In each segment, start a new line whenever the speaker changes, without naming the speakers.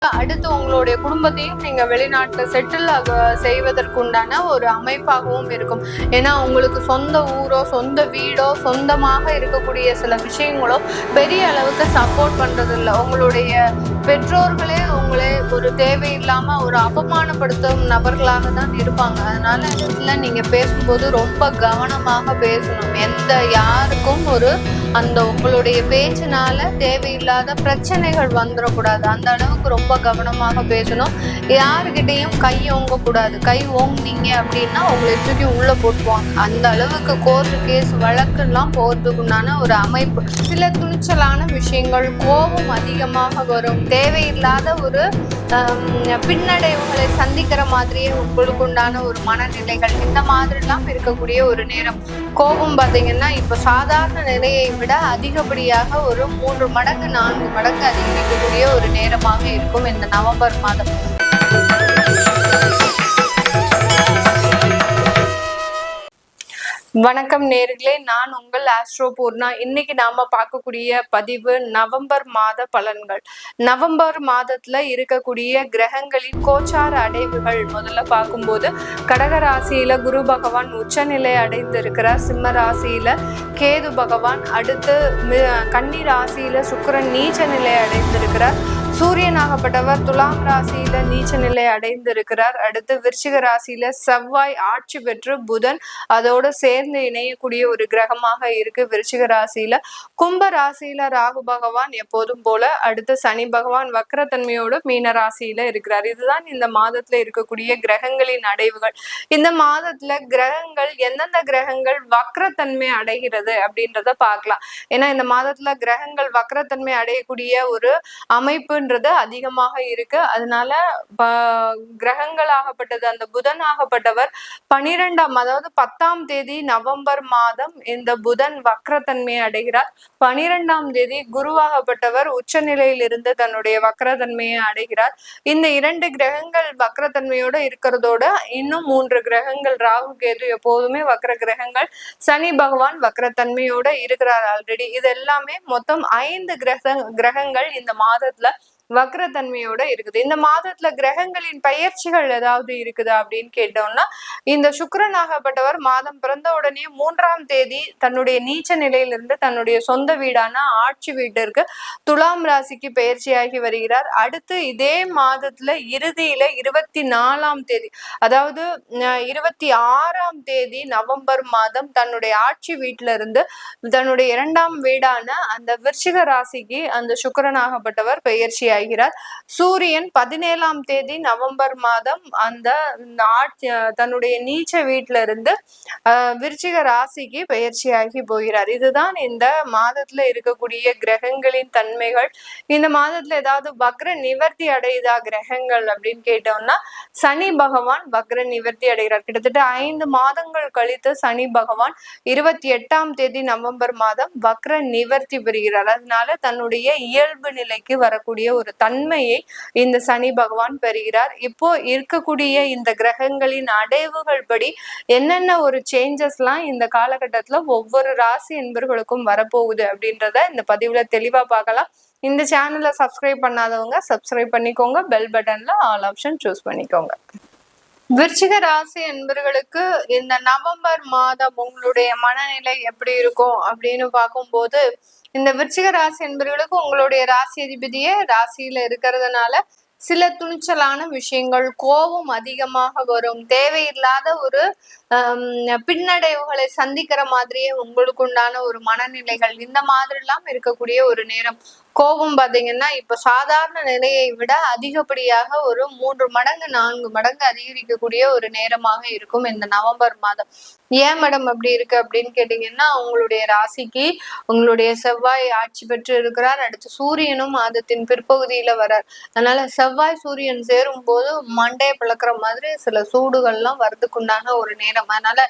அடுத்து உங்களுடைய குடும்பத்தையும் நீங்க வெளிநாட்டுல செட்டில் ஆக செய்வதற்குண்டான ஒரு அமைப்பாகவும் இருக்கும். ஏன்னா உங்களுக்கு சொந்த ஊரோ சொந்த வீடோ சொந்தமாக இருக்கக்கூடிய சில விஷயங்களோ பெரிய அளவுக்கு சப்போர்ட் பண்றது இல்லை உங்களுடைய பெற்றோர்களே உங்களை ஒரு தேவையில்லாம ஒரு அவமானப்படுத்தும் நபர்களாக தான் இருப்பாங்க. அதனால இதுல நீங்க பேசும்போது ரொம்ப கவனமாக பேசணும். எந்த யாருக்கும் ஒரு அந்த உங்களுடைய பேச்சினால தேவையில்லாத பிரச்சனைகள் வந்துடக்கூடாது. அந்த அளவுக்கு ரொம்ப கவனமாக பேசணும். யாருக்கிட்டையும் கை ஓங்கக்கூடாது. கை ஓங்குனீங்க அப்படின்னா உங்களை தூக்கி உள்ள போட்டுவாங்க அந்த அளவுக்கு கோர்ட்டு கேஸ் வழக்கெல்லாம் போறதுக்குண்டான ஒரு அமைப்பு. சில துணிச்சலான விஷயங்கள் கோபம் அதிகமாக வரும். தேவையில்லாத ஒரு பின்னடைவுகளை சந்திக்கிற மாதிரியே உங்களுக்கு உண்டான ஒரு மனநிலைகள். இந்த மாதிரிலாம் இருக்கக்கூடிய ஒரு நேரம். கோபம் பார்த்தீங்கன்னா இப்போ சாதாரண நிலையை விட அதிகப்படியாக ஒரு மூன்று மடங்கு நான்கு மடங்கு அதிகரிக்கக்கூடிய ஒரு நேரமாக இருக்கும் இந்த நவம்பர் மாதம். வணக்கம் நேர்களே. நான் உங்கள் ஆஸ்ட்ரோ பூர்ணா. இன்னைக்கு நாம பார்க்கக்கூடிய பதிவு நவம்பர் மாத பலன்கள். நவம்பர் மாதத்துல இருக்கக்கூடிய கிரகங்களின் கோச்சார அடைவுகள். முதல்ல பார்க்கும்போது கடக ராசியில குரு பகவான் உச்சநிலை அடைந்து இருக்கிறார் சிம்ம ராசியில கேது பகவான். அடுத்து கன்னி ராசியில சுக்கிரன் நீச்ச நிலை அடைந்திருக்கிறார். சூரியனாகப்பட்டவர் துலாம் ராசியில நீச்ச நிலை அடைந்திருக்கிறார். அடுத்து விருச்சிக ராசியில செவ்வாய் ஆட்சி பெற்று புதன் அதோட சேர்ந்து இணையக்கூடிய ஒரு கிரகமாக இருக்கு. விருச்சிக ராசியில கும்ப ராசியில ராகு பகவான் எப்போதும் போல. அடுத்து சனி பகவான் வக்ரத்தன்மையோட மீன ராசியில இருக்கிறார். இதுதான் இந்த மாதத்துல இருக்கக்கூடிய கிரகங்களின் அடைவுகள். இந்த மாதத்துல கிரகங்கள் எந்தெந்த கிரகங்கள் வக்ரத்தன்மை அடைகிறது அப்படின்றத பார்க்கலாம். ஏன்னா இந்த மாதத்துல கிரகங்கள் வக்ரத்தன்மை அடையக்கூடிய ஒரு அமைப்பு அமைப்புன்றது அதிகமாக இருக்கு. அதனால கிரகங்கள் ஆகப்பட்டது அந்த புதன் ஆகப்பட்டவர் பனிரெண்டாம் அதாவது பத்தாம் தேதி நவம்பர் மாதம் இந்த புதன் வக்ரத்தன்மையை அடைகிறார். பனிரெண்டாம் தேதி குருவாகப்பட்டவர் உச்சநிலையில் இருந்து தன்னுடைய வக்ரத்தன்மையை அடைகிறார். இந்த இரண்டு கிரகங்கள் வக்ரத்தன்மையோட இருக்கிறதோட இன்னும் மூன்று கிரகங்கள் ராகு கேது எப்போதுமே வக்ர கிரகங்கள் சனி பகவான் வக்ரத்தன்மையோட இருக்கிறார் ஆல்ரெடி இது எல்லாமே மொத்தம் ஐந்து கிரக கிரகங்கள் இந்த மாதத்துல வக்ரத்தன்மையோட இருக்குது. இந்த மாதத்துல கிரகங்களின் பயிற்சிகள் ஏதாவது இருக்குது அப்படின்னு கேட்டோம்னா இந்த சுக்கரனாகப்பட்டவர் மாதம் பிறந்த உடனே மூன்றாம் தேதி தன்னுடைய நீச்ச நிலையிலிருந்து தன்னுடைய சொந்த வீடான ஆட்சி வீட்டிற்கு துலாம் ராசிக்கு பயிற்சியாகி வருகிறார். அடுத்து இதே மாதத்துல இறுதியில இருபத்தி நாலாம் தேதி அதாவது அஹ், இருபத்தி ஆறாம் தேதி நவம்பர் மாதம் தன்னுடைய ஆட்சி வீட்டில இருந்து தன்னுடைய இரண்டாம் வீடான அந்த விருச்சிக ராசிக்கு அந்த சுக்கரனாகப்பட்டவர் பயிற்சியாக ஆகிறார் சூரியன் பதினேழாம் தேதி நவம்பர் மாதம் அந்த தன்னுடைய நீச்ச வீட்டில இருந்து விருச்சிக ராசிக்கு பெயர்ச்சியாகி போகிறார். இதுதான் இந்த மாதத்துல இருக்கக்கூடிய கிரகங்களின் தன்மைகள். இந்த மாதத்துல ஏதாவது வக்ர நிவர்த்தி அடையுதா கிரகங்கள் அப்படின்னு கேட்டோம்னா சனி பகவான் வக்ர நிவர்த்தி அடைகிறார். கிட்டத்தட்ட ஐந்து மாதங்கள் கழித்து சனி பகவான் இருபத்தி எட்டாம் தேதி நவம்பர் மாதம் வக்ர நிவர்த்தி பெறுகிறார். அதனால தன்னுடைய இயல்பு நிலைக்கு வரக்கூடிய ஒரு தன்மையை இந்த சனி பகவான் பெறுகிறார். இப்போ இருக்கக்கூடிய இந்த கிரகங்களின் அடைவுகள் படி என்னென்ன ஒரு சேஞ்சஸ்லாம் இந்த காலகட்டத்துல ஒவ்வொரு ராசி என்பர்களுக்கும் வரப்போகுது அப்படின்றத இந்த பதிவுல தெளிவா பார்க்கலாம். இந்த சேனலை சப்ஸ்கிரைப் பண்ணாதவங்க சப்ஸ்கிரைப் பண்ணிக்கோங்க. பெல் பட்டன்ல ஆல் ஆப்ஷன் சூஸ் பண்ணிக்கோங்க. விருச்சிக ராசி என்பர்களுக்கு இந்த நவம்பர் மாதம் உங்களுடைய மனநிலை எப்படி இருக்கும் அப்படின்னு பார்க்கும்போது இந்த விருச்சிக ராசி என்பவர்களுக்கு உங்களுடைய ராசி அதிபதியே ராசியில இருக்கிறதுனால சில துணிச்சலான விஷயங்கள் கோபம் அதிகமாக வரும். தேவையில்லாத ஒரு பின்னடைவுகளை சந்திக்கிற மாதிரியே உங்களுக்கு உண்டான ஒரு மனநிலைகள் இந்த மாதிரிலாம் இருக்கக்கூடிய ஒரு நேரம். கோபம் பாத்தீங்கன்னா இப்ப சாதாரண நிலையை விட அதிகப்படியாக ஒரு மூன்று மடங்கு நான்கு மடங்கு அதிகரிக்கக்கூடிய ஒரு நேரமாக இருக்கும் இந்த நவம்பர் மாதம். ஏன் மேடம் அப்படி இருக்கு அப்படின்னு கேட்டீங்கன்னா உங்களுடைய ராசிக்கு உங்களுடைய செவ்வாய் ஆட்சி பெற்று இருக்கிறார். அடுத்து சூரியனும் மாதத்தின் பிற்பகுதியில வரார். அதனால செவ்வாய் சூரியன் சேரும் போது மண்டையை பிளக்குற மாதிரி சில சூடுகள்லாம் வர்றதுக்குண்டான ஒரு நேரம். அதனால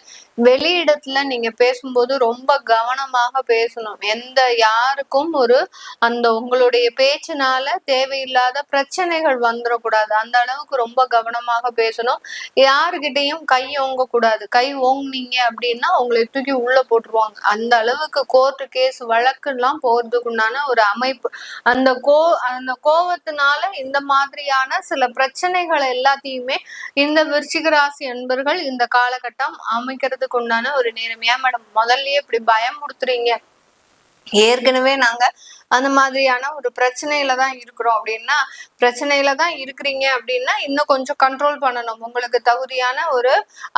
வெளியிடத்துல நீங்க பேசும்போது ரொம்ப கவனமாக பேசணும். எந்த யாருக்கும் ஒரு அந்த உங்களுடைய பேச்சினால தேவையில்லாத பிரச்சனைகள் வந்துடக்கூடாது. அந்த அளவுக்கு ரொம்ப கவனமாக பேசணும். யாருக்கிட்டையும் கை ஓங்க கூடாது கை ஓங்குனீங்க அப்படின்னா உங்களை தூக்கி உள்ள போட்டுருவாங்க. அந்த அளவுக்கு கோர்ட்டு கேஸ் வழக்குலாம் போறதுக்கு உண்டான ஒரு அமைப்பு. அந்த கோ அந்த கோவத்தினால இந்த மாதிரியான சில பிரச்சனைகள் எல்லாத்தையுமே இந்த விருச்சிக ராசி அன்பர்கள் இந்த காலகட்டம் அமைக்கிறதுக்கு உண்டான ஒரு நேரம் ஏன் மேடம் முதல்லயே இப்படி பயமுறுத்துறீங்க ஏற்கனவே நாங்க அந்த மாதிரியான ஒரு பிரச்சனையில தான் இருக்கிறோம். அப்படின்னா பிரச்சனையில தான் இருக்கிறீங்க அப்படின்னா இன்னும் கொஞ்சம் கண்ட்ரோல் பண்ணணும். உங்களுக்கு தகுதியான ஒரு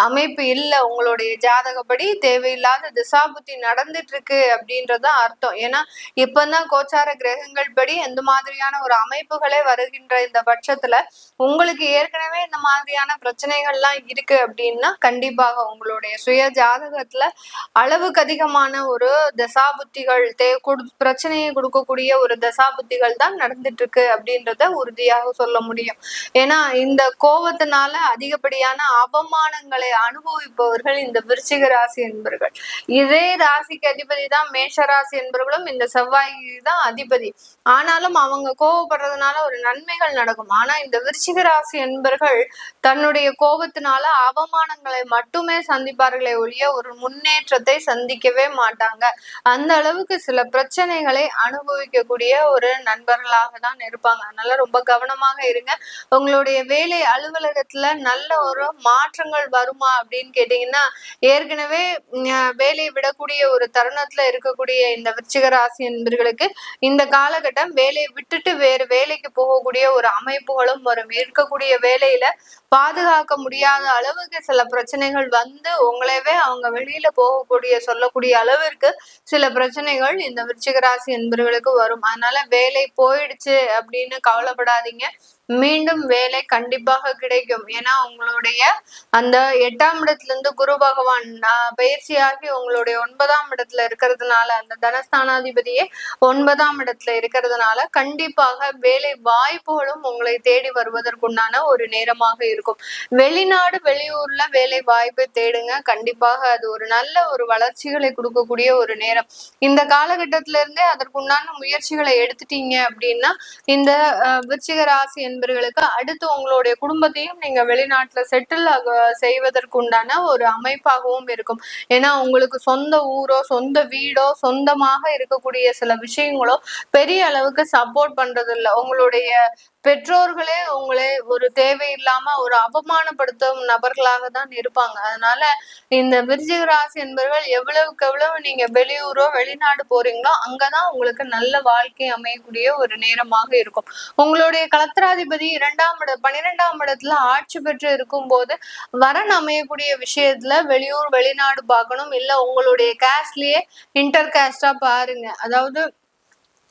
அமைப்பு இல்லை. உங்களுடைய ஜாதகப்படி தேவையில்லாத திசாபுத்தி நடந்துட்டு இருக்கு அப்படின்றத அர்த்தம். ஏன்னா இப்பதான் கோச்சார கிரகங்கள் படி எந்த மாதிரியான ஒரு அமைப்புகளே வருகின்ற இந்த பட்சத்துல உங்களுக்கு ஏற்கனவே இந்த மாதிரியான பிரச்சனைகள்லாம் இருக்கு அப்படின்னா கண்டிப்பாக உங்களுடைய சுய ஜாதகத்துல அளவுக்கு அதிகமான ஒரு திசாபுத்திகள் தே கொடு பிரச்சனையை இருக்கக்கூடிய ஒரு தசாபுத்திகள் தான் நடந்துட்டு இருக்கு அப்படின்றத உறுதியாக சொல்ல முடியும். ஏன்னா இந்த கோபத்தினால அதிகப்படியான அவமானங்களை அனுபவிப்பவர்கள் இந்த விருச்சிக ராசி என்பவர்கள் இதே ராசிக்கு அதிபதி தான் மேஷ ராசி என்பவர்களும் இந்த செவ்வாய் தான் அதிபதி. ஆனாலும் அவங்க கோவப்படுறதுனால ஒரு நன்மைகள் நடக்கும். ஆனா இந்த விருச்சிக ராசி என்பவர்கள் தன்னுடைய கோபத்தினால அவமானங்களை மட்டுமே சந்திப்பார்களே ஒழிய ஒரு முன்னேற்றத்தை சந்திக்கவே மாட்டாங்க. அந்த அளவுக்கு சில பிரச்சனைகளை அனுபவ அனுபவிக்கக்கூடிய ஒரு நண்பர்களாக தான் இருப்பாங்க. அதனால ரொம்ப கவனமாக இருங்க. உங்களுடைய வேலை அலுவலகத்துல நல்ல ஒரு மாற்றங்கள் வருமா அப்படின்னு கேட்டீங்கன்னா ஏற்கனவே வேலையை விடக்கூடிய ஒரு தருணத்துல இருக்கக்கூடிய இந்த விருச்சிக ராசி என்பர்களுக்கு இந்த காலகட்டம் வேலையை விட்டுட்டு வேறு வேலைக்கு போகக்கூடிய ஒரு அமைப்புகளும் வரும். இருக்கக்கூடிய வேலையில பாதுகாக்க முடியாத அளவுக்கு சில பிரச்சனைகள் வந்து உங்களவே அவங்க வெளியில போகக்கூடிய சொல்லக்கூடிய அளவிற்கு சில பிரச்சனைகள் இந்த விருச்சிக ராசி உங்களுக்கு வரும். அதனால வேலை போயிடுச்சு அப்படின்னு கவலைப்படாதீங்க. மீண்டும் வேலை கண்டிப்பாக கிடைக்கும். ஏன்னா உங்களுடைய அந்த எட்டாம் இடத்துல இருந்து குரு பகவான் பயிற்சியாகி உங்களுடைய ஒன்பதாம் இடத்துல இருக்கிறதுனால அந்த தனஸ்தானாதிபதியே ஒன்பதாம் இடத்துல இருக்கிறதுனால கண்டிப்பாக வேலை வாய்ப்புகளும் உங்களை தேடி வருவதற்குண்டான ஒரு நேரமாக இருக்கும். வெளிநாடு வெளியூர்ல வேலை வாய்ப்பை தேடுங்க. கண்டிப்பாக அது ஒரு நல்ல ஒரு வளர்ச்சிகளை கொடுக்கக்கூடிய ஒரு நேரம். இந்த காலகட்டத்தில இருந்தே அதற்குண்டான முயற்சிகளை எடுத்துட்டீங்க அப்படின்னா இந்த விருச்சிக ராசி நண்பர்களுக்கு அடுத்து உங்களுடைய குடும்பத்தையும் நீங்க வெளிநாட்டுல செட்டில் செய்வதற்குண்டான ஒரு அமைப்பாகவும் இருக்கும். ஏன்னா உங்களுக்கு சொந்த ஊரோ சொந்த வீடோ சொந்தமாக இருக்கக்கூடிய சில விஷயங்களோ பெரிய அளவுக்கு சப்போர்ட் பண்றது இல்லை உங்களுடைய பெற்றோர்களே உங்களே ஒரு தேவையில்லாம ஒரு அவமானப்படுத்தும் நபர்களாக தான் இருப்பாங்க. அதனால இந்த விருச்சிக ராசி என்பவர்கள் எவ்வளவுக்கு எவ்வளவு நீங்க வெளியூரோ வெளிநாடு போறீங்களோ அங்கதான் உங்களுக்கு நல்ல வாழ்க்கை அமையக்கூடிய ஒரு நேரமாக இருக்கும். உங்களுடைய கலத்திராதிபதி இரண்டாம் இட பன்னிரெண்டாம் இடத்துல ஆட்சி பெற்று இருக்கும் போது வரன் அமையக்கூடிய விஷயத்துல வெளியூர் வெளிநாடு பார்க்கணும். இல்ல உங்களுடைய கேஸ்ட்லயே இன்டர் கேஸ்டா பாருங்க. அதாவது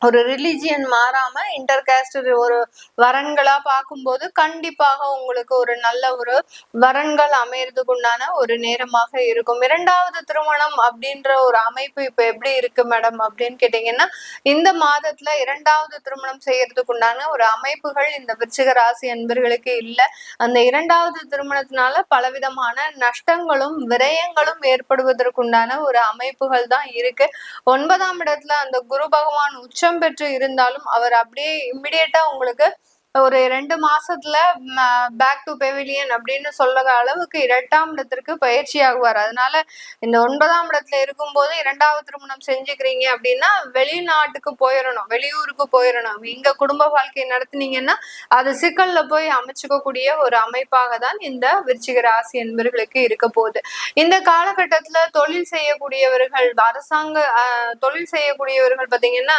ஒரு ரிலிஜியன் மாறாம இன்டர் காஸ்ட் ஒரு வரன்களா பார்க்கும்போது கண்டிப்பாக உங்களுக்கு ஒரு நல்ல ஒரு வரன்கள் அமையறதுக்கு உண்டான ஒரு நேரமாக இருக்கும். இரண்டாவது திருமணம் அப்படின்ற ஒரு அமைப்பு இப்ப எப்படி இருக்கு மேடம் அப்படின்னு கேட்டீங்கன்னா இந்த மாதத்துல இரண்டாவது திருமணம் செய்யறதுக்கு உண்டான ஒரு அமைப்புகள் இந்த விருச்சிக ராசி அன்பர்களுக்கு இல்லை. அந்த இரண்டாவது திருமணத்தினால பலவிதமான நஷ்டங்களும் விரயங்களும் ஏற்படுவதற்குண்டான ஒரு அமைப்புகள் தான் இருக்கு. ஒன்பதாம் இடத்துல அந்த குரு பகவான் உச்ச உச்சம் பெற்று இருந்தாலும் அவர் அப்படியே இம்மிடியட்டா உங்களுக்கு ஒரு ரெண்டு மாசத்துல பேக் டு பெவிலியன் அப்படின்னு சொல்ற அளவுக்கு இரண்டாம் இடத்திற்கு பயிற்சி ஆகுவார். அதனால இந்த ஒன்பதாம் இடத்துல இருக்கும்போது இரண்டாவது திருமணம் செஞ்சுக்கிறீங்க அப்படின்னா வெளிநாட்டுக்கு போயிடணும் வெளியூருக்கு போயிடணும் இங்க குடும்ப வாழ்க்கை நடத்தினீங்கன்னா அது சிக்கல்ல போய் அமைச்சுக்கக்கூடிய ஒரு அமைப்பாக தான் இந்த விருச்சிக ராசி என்பவர்களுக்கு இருக்க போகுது. இந்த காலகட்டத்துல தொழில் செய்யக்கூடியவர்கள் அரசாங்க தொழில் செய்யக்கூடியவர்கள் பாத்தீங்கன்னா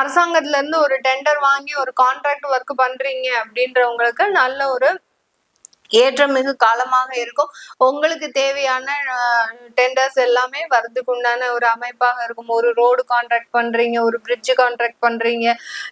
அரசாங்கத்துல இருந்து ஒரு டெண்டர் வாங்கி ஒரு கான்ட்ராக்ட் ஒர்க் பண்றீங்க இருக்கீங்க அப்படின்றவங்களுக்கு நல்ல ஒரு ஏற்றமிகு காலமாக இருக்கும். உங்களுக்கு தேவையான டெண்டர்ஸ் எல்லாமே வரதுக்கு உண்டான ஒரு அமைப்பாக இருக்கும். ஒரு ரோடு கான்ட்ராக்ட் பண்றீங்க ஒரு பிரிட்ஜ் கான்ட்ராக்ட் பண்றீங்க.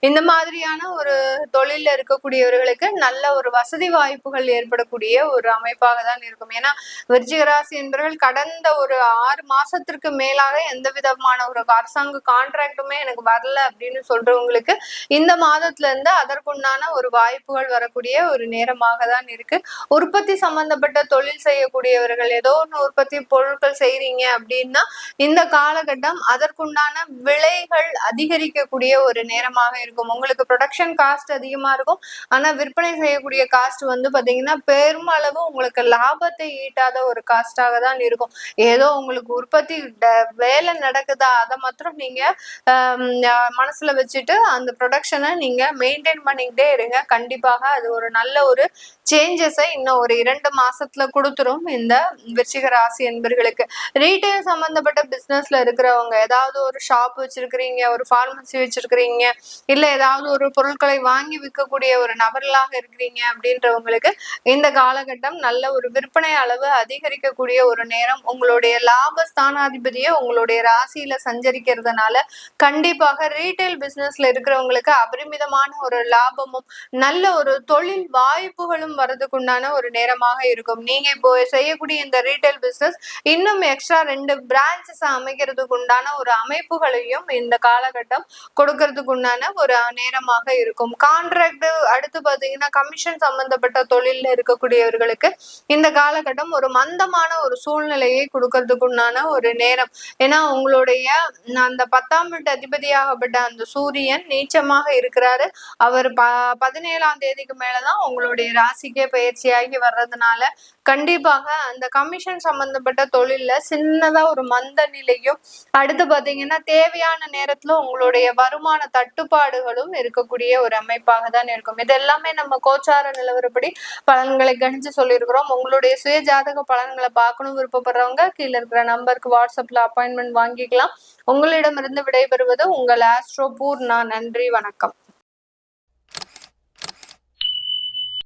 இந்த மாதிரியான ஒரு தொழில இருக்கக்கூடியவர்களுக்கு நல்ல ஒரு வசதி வாய்ப்புகள் ஏற்படக்கூடிய ஒரு அமைப்பாக தான் இருக்கும். ஏன்னா விருச்சிகராசி என்பவர்கள் கடந்த ஒரு ஆறு மாசத்திற்கு மேலாக எந்த விதமான ஒரு அரசாங்க கான்ட்ராக்டுமே எனக்கு வரல அப்படின்னு சொல்றவங்களுக்கு இந்த மாதத்துல இருந்து அதற்குண்டான ஒரு வாய்ப்புகள் வரக்கூடிய ஒரு நேரமாக தான் இருக்கு. உற்பத்தி சம்பந்தப்பட்ட தொழில் செய்யக்கூடியவர்கள் ஏதோ ஒன்று உற்பத்தி பொருட்கள் செய்றீங்க அப்படின்னா இந்த காலகட்டம் அதற்குண்டான விலைகள் அதிகரிக்கக்கூடிய ஒரு நேரமாக இருக்கும். உங்களுக்கு ப்ரொடக்ஷன் காஸ்ட் அதிகமா இருக்கும். ஆனா விற்பனை செய்யக்கூடிய காஸ்ட் வந்து பாத்தீங்கன்னா பெருமளவு உங்களுக்கு லாபத்தை ஈட்டாத ஒரு காஸ்டாக தான் இருக்கும். ஏதோ உங்களுக்கு உற்பத்தி வேலை நடக்குதா அதை மாத்திரம் நீங்க மனசுல வச்சுட்டு அந்த ப்ரொடக்ஷனை நீங்க மெயின்டைன் பண்ணிக்கிட்டே இருங்க. கண்டிப்பாக அது ஒரு நல்ல ஒரு சேஞ்சஸை இன்னும் ஒரு இரண்டு மாசத்துல கொடுத்துரும். இந்த விருச்சிக ராசி என்பர்களுக்கு. ரீட்டைல் சம்பந்தப்பட்ட பிசினஸ்ல இருக்கிறவங்க ஏதாவது ஒரு ஷாப் வச்சிருக்கிறீங்க ஒரு ஃபார்மசி வச்சிருக்கிறீங்க இல்ல ஏதாவது ஒரு பொருட்களை வாங்கி விற்கக்கூடிய ஒரு நபர்களாக இருக்கிறீங்க அப்படின்றவங்களுக்கு இந்த காலகட்டம் நல்ல ஒரு விற்பனை அளவு அதிகரிக்கக்கூடிய ஒரு நேரம். உங்களுடைய லாப ஸ்தானாதிபதியை உங்களுடைய ராசியில சஞ்சரிக்கிறதுனால கண்டிப்பாக ரீட்டைல் பிசினஸ்ல இருக்கிறவங்களுக்கு அபரிமிதமான ஒரு லாபமும் நல்ல ஒரு தொழில் வாய்ப்புகளும் சிறப்பான ஒரு நேரமாக இருக்கும். நீங்க இப்போ செய்யக்கூடிய இந்த ரீட்டைல் பிசினஸ் இன்னும் எக்ஸ்ட்ரா ரெண்டு பிரான்ச்சஸ் அமைக்கிறதுக்கு உண்டான ஒரு அமைப்புகளையும் இந்த காலகட்டம் கொடுக்கறதுக்கு உண்டான ஒரு நேரமாக இருக்கும். கான்ட்ராக்ட் அடுத்து பாத்தீங்கன்னா கமிஷன் சம்பந்தப்பட்ட தொழில இருக்கக்கூடியவர்களுக்கு இந்த காலகட்டம் ஒரு மந்தமான ஒரு சூழ்நிலையை கொடுக்கறதுக்கு உண்டான ஒரு நேரம். ஏன்னா உங்களுடைய அந்த பத்தாம் வீட்டு அதிபதியாகப்பட்ட அந்த சூரியன் நீச்சமாக இருக்கிறாரு. அவர் ப பதினேழாம் தேதிக்கு மேலதான் உங்களுடைய ராசிக்கே பயிற்சியாகி வர்றதுனால கண்டிப்பாக அந்த கமிஷன் சம்பந்தப்பட்ட தொழில்ல சின்னதா ஒரு மந்த நிலையும் அடுத்து பாத்தீங்கன்னா தேவையான நேரத்துல உங்களுடைய வருமான தட்டுப்பாடுகளும் இருக்கக்கூடிய ஒரு அமைப்பாக தான் இருக்கும். இது எல்லாமே நம்ம கோச்சார நிலவரப்படி பலன்களை கணிச்சு சொல்லியிருக்கிறோம். உங்களுடைய சுய ஜாதக பலன்களை பார்க்கணும் விருப்பப்படுறவங்க கீழே இருக்கிற நம்பருக்கு வாட்ஸ்அப்ல அப்பாயின்மெண்ட் வாங்கிக்கலாம். உங்களிடமிருந்து விடைபெறுவது உங்கள் ஆஸ்ட்ரோ பூர்ணா. நன்றி வணக்கம்.